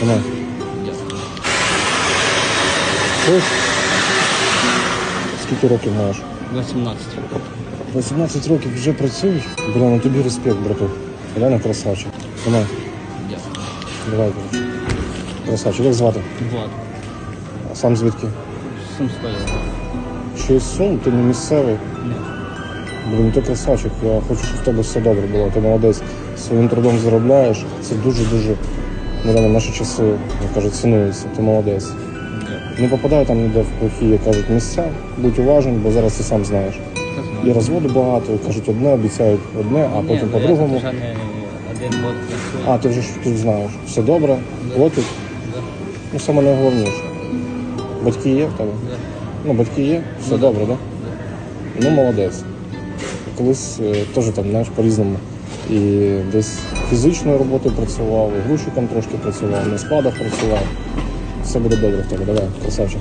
Дякую. Чуєш? Скільки років маєш? 18. 18 років вже працюєш? Бля, ну тобі респект, брату. Реально красавчик. Дякую. Давай, коротше. Красавчик, як звати? Влад. А сам звідки? Сумська я. Ще й сум, ти не місцевий. Ні. Блін, ну ти красавчик. Я хочу, щоб в тебе все добре було. Ти молодець. Своїм трудом заробляєш. Це дуже-дуже, реально, наші часи, як кажуть, цінуються. Ти молодець. Не попадай там ніде в плохі, як кажуть, місця. Будь уважен, бо зараз ти сам знаєш. І розводу багато, і кажуть одне, обіцяють одне, а потім ну, по-другому. А, ти вже ж тут знаєш. Все добре, платять. Да. Ну, саме найголовніше. Батьки є в тебе? Ну, батьки є, все добре, так? Да? Ну, молодець. Колись е, теж там, знаєш, по-різному. І десь фізичною роботою працював, і грузчиком трошки працював, на складах працював. Все буде добре в тебе, давай, красавчик.